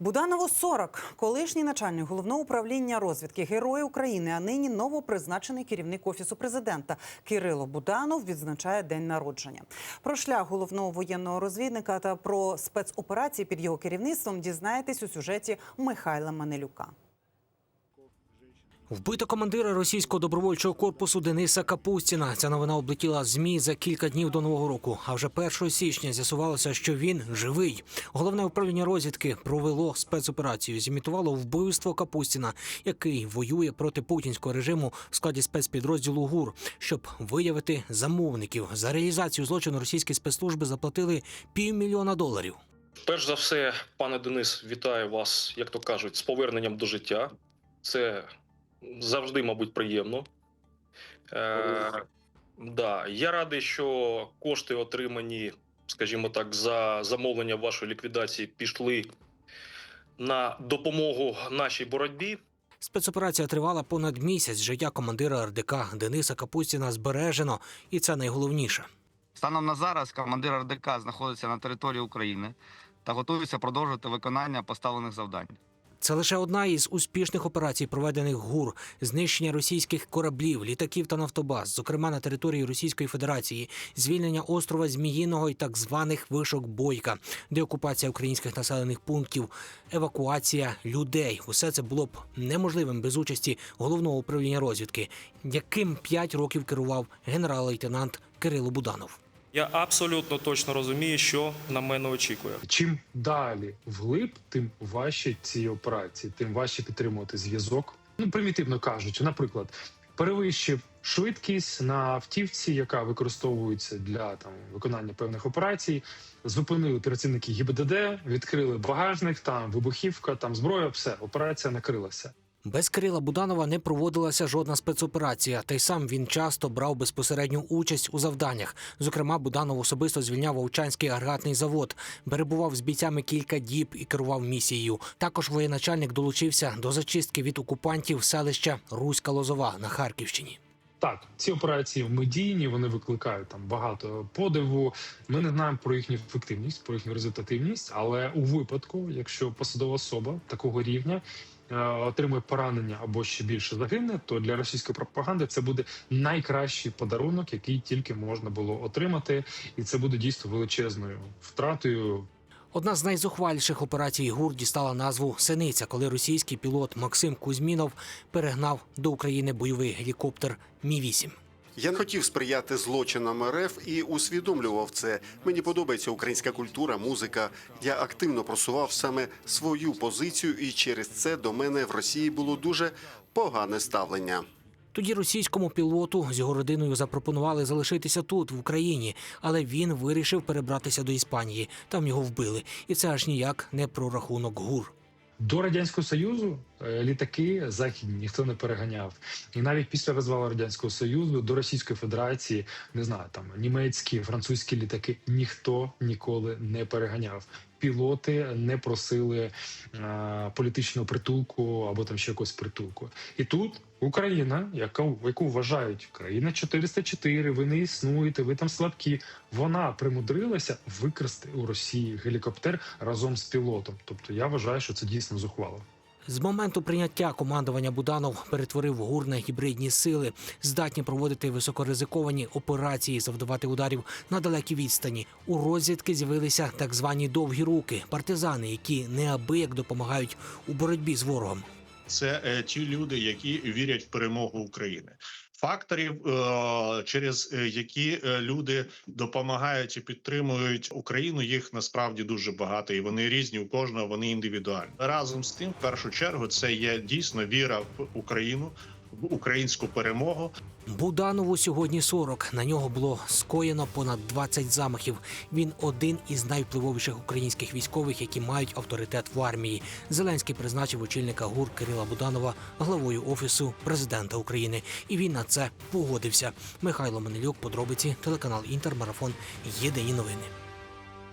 Буданову 40. колишній начальник головного управління розвідки Герой України, а нині новопризначений керівник офісу президента Кирило Буданов відзначає день народження. Про шлях головного воєнного розвідника та про спецоперації під його керівництвом дізнаєтесь у сюжеті Михайла Манелюка. Вбито командира російського добровольчого корпусу Дениса Капустіна. Ця новина облетіла змі за кілька днів до нового року. А вже 1 січня з'ясувалося, що він живий. Головне управління розвідки провело спецоперацію. Зімітувало вбивство Капустіна, який воює проти путінського режиму в складі спецпідрозділу ГУР, щоб виявити замовників. За реалізацію злочину російські спецслужби заплатили півмільйона доларів. Перш за все, пане Денис, вітаю вас, як то кажуть, з поверненням до життя. Це завжди, мабуть, приємно. Е, да. Я радий, що кошти, отримані, скажімо так, за замовлення вашої ліквідації, пішли на допомогу нашій боротьбі. Спецоперація тривала понад місяць. Життя командира РДК Дениса Капустіна збережено, і це найголовніше. Станом на зараз командир РДК знаходиться на території України та готується продовжити виконання поставлених завдань. Це лише одна із успішних операцій, проведених ГУР, знищення російських кораблів, літаків та нафтобаз, зокрема на території Російської Федерації, звільнення острова Зміїного і так званих вишок Бойка, деокупація українських населених пунктів, евакуація людей. Усе це було б неможливим без участі головного управління розвідки, яким п'ять років керував генерал-лейтенант Кирило Буданов. Я абсолютно точно розумію, що на мене очікує. Чим далі вглиб, тим важче ці операції, тим важче підтримувати зв'язок. Ну, примітивно кажучи, наприклад, перевищив швидкість на автівці, яка використовується для там виконання певних операцій. Зупинили працівники ГІБДД, відкрили багажник, там вибухівка, там зброя, все, операція накрилася. Без Кирила Буданова не проводилася жодна спецоперація, та й сам він часто брав безпосередню участь у завданнях. Зокрема, Буданов особисто звільняв Овчанський агрегатний завод, перебував з бійцями кілька діб і керував місією. Також воєначальник долучився до зачистки від окупантів селища Руська Лозова на Харківщині. Так, ці операції медійні, вони викликають там багато подиву. Ми не знаємо про їхню ефективність, про їхню результативність. Але у випадку, якщо посадова особа такого рівня е, отримує поранення або ще більше загине, то для російської пропаганди це буде найкращий подарунок, який тільки можна було отримати, і це буде дійсно величезною втратою Одна з найзухваліших операцій ГУР дістала назву Синиця, коли російський пілот Максим Кузьмінов перегнав до України бойовий гелікоптер Мі 8 Я хотів сприяти злочинам РФ і усвідомлював це. Мені подобається українська культура, музика. Я активно просував саме свою позицію, і через це до мене в Росії було дуже погане ставлення. Тоді російському пілоту з його родиною запропонували залишитися тут, в Україні, але він вирішив перебратися до Іспанії. Там його вбили, і це аж ніяк не про рахунок ГУР. До радянського союзу е, літаки західні ніхто не переганяв, і навіть після розвалу радянського союзу до Російської Федерації не знаю, там німецькі, французькі літаки ніхто ніколи не переганяв. Пілоти не просили е, політичного притулку або там ще якогось притулку. І тут Україна, яка яку вважають країна 404, ви не існуєте, ви там слабкі. Вона примудрилася викрасти у Росії гелікоптер разом з пілотом. Тобто я вважаю, що це дійсно зухвало. З моменту прийняття командування Буданов перетворив ГУР на гібридні сили, здатні проводити високоризиковані операції, завдавати ударів на далекій відстані. У розвідки з'явилися так звані довгі руки, партизани, які неабияк допомагають у боротьбі з ворогом. це е, ті люди, які вірять в перемогу України. Факторів, е, через е, які е, люди допомагають і підтримують Україну, їх насправді дуже багато, і вони різні. У кожного вони індивідуальні. Разом з тим, в першу чергу, це є дійсно віра в Україну, в українську перемогу. Буданову сьогодні 40. На нього було скоєно понад 20 замахів. Він один із найвпливовіших українських військових, які мають авторитет в армії. Зеленський призначив очільника ГУР Кирила Буданова главою офісу президента України. І він на це погодився. Михайло Манилюк, подробиці, телеканал Інтер, марафон. Єдині новини.